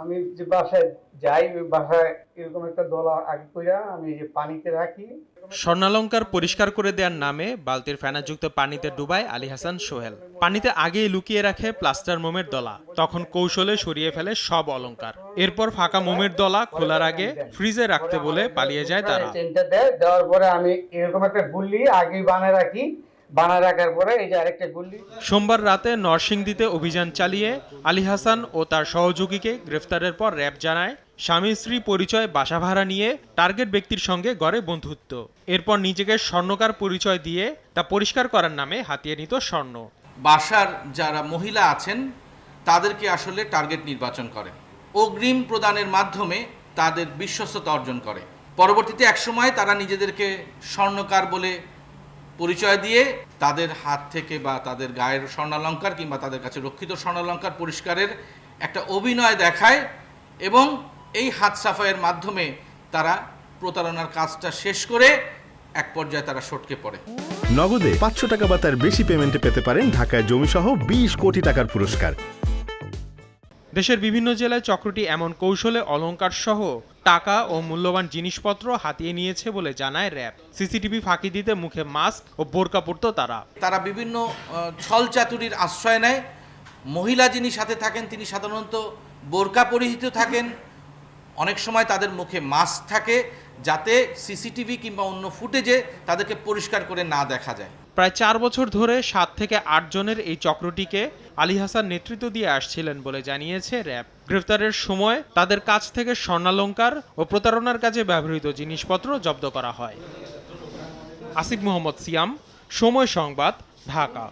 আমি যে বাসায় যাই ওই বাসায় এরকম একটা দলা আগে কইরা আমি যে পানিতে রাখি। স্বর্ণালঙ্কার পরিষ্কার করে দেওয়ার নামে বালতির ফেনাযুক্ত পানিতে ডুবায় আলী হাসান সোহেল। পানিতে আগেই লুকিয়ে রাখে প্লাস্টার মোমের দলা। তখন কৌশলে সরিয়ে ফেলে সব অলংকার এরপর ফাঁকা মোমের দলা খোলার আগে ফ্রিজে রাখতে বলে পালিয়ে যায় তারা। দেওয়ার পরে আমি এরকম একটা গুল্লি আগেই বানায় রাখি। বানায় রাখার পরে এই যে আরেকটা গুল্লি। সোমবার রাতে নরসিংদীতে অভিযান চালিয়ে আলী হাসান ও তার সহযোগীকে গ্রেফতারের পর র্যাব জানায় স্বামী স্ত্রী পরিচয় বাসা ভাড়া নিয়ে টার্গেট ব্যক্তির সঙ্গে গড়ে বন্ধুত্ব। এরপর নিজেকে স্বর্ণকার পরিচয় দিয়ে তা পরিষ্কার করার নামে হাতিয়ে নিত স্বর্ণ। বাসার যারা মহিলা আছেন তাদেরকে আসলে টার্গেট নির্বাচন করে। অগ্রিম প্রদানের মাধ্যমে তাদের বিশ্বস্ততা অর্জন করে। পরবর্তীতে একসময় তারা নিজেদেরকে স্বর্ণকার বলে পরিচয় দিয়ে তাদের হাত থেকে বা তাদের গায়ের স্বর্ণালঙ্কার কিংবা তাদের কাছে রক্ষিত স্বর্ণালঙ্কার পরিষ্কারের একটা অভিনয় দেখায় এবং এই হাত সাফাইয়ের মাধ্যমে তারা প্রতারণার কাজটা শেষ করে এক পর্যায়ে তারা সটকে পড়ে। নগদে পাঁচশো টাকা বা তার বেশি পেমেন্টে পেতে পারেন ঢাকায় জমিসহ বিশ কোটি টাকার পুরস্কার। দেশের বিভিন্ন জেলায় চক্রটি এমন কৌশলে অলঙ্কার সহ টাকা ও মূল্যবান জিনিসপত্র হাতিয়ে নিয়েছে বলে জানায় র্যাব। সিসিটিভি ফাঁকি দিতে মুখে মাস্ক ও বোরকা পরতো তারা। তারা বিভিন্ন ছল চাতুরির আশ্রয় নেয়। মহিলা যিনি সাথে থাকেন, তিনি সাধারণত বোরকা পরিহিত থাকেন। অনেক সময় তাদের মুখে মাস্ক থাকে। যাতে সিসিটিভি কিংবা অন্য ফুটেজে তাদেরকে পরিষ্কার করে না দেখা যায়। প্রায় চার বছর ধরে সাত থেকে আট জনের এই চক্রটিকে আলী হাসান নেতৃত্ব দিয়ে আসছিলেন বলে জানিয়েছে র্যাব। গ্রেফতারের সময় তাদের কাছ থেকে স্বর্ণালঙ্কার ও প্রতারণার কাজে ব্যবহৃত জিনিসপত্র জব্দ করা হয়। আসিফ মোহাম্মদ সিয়াম, সময় সংবাদ, ঢাকা।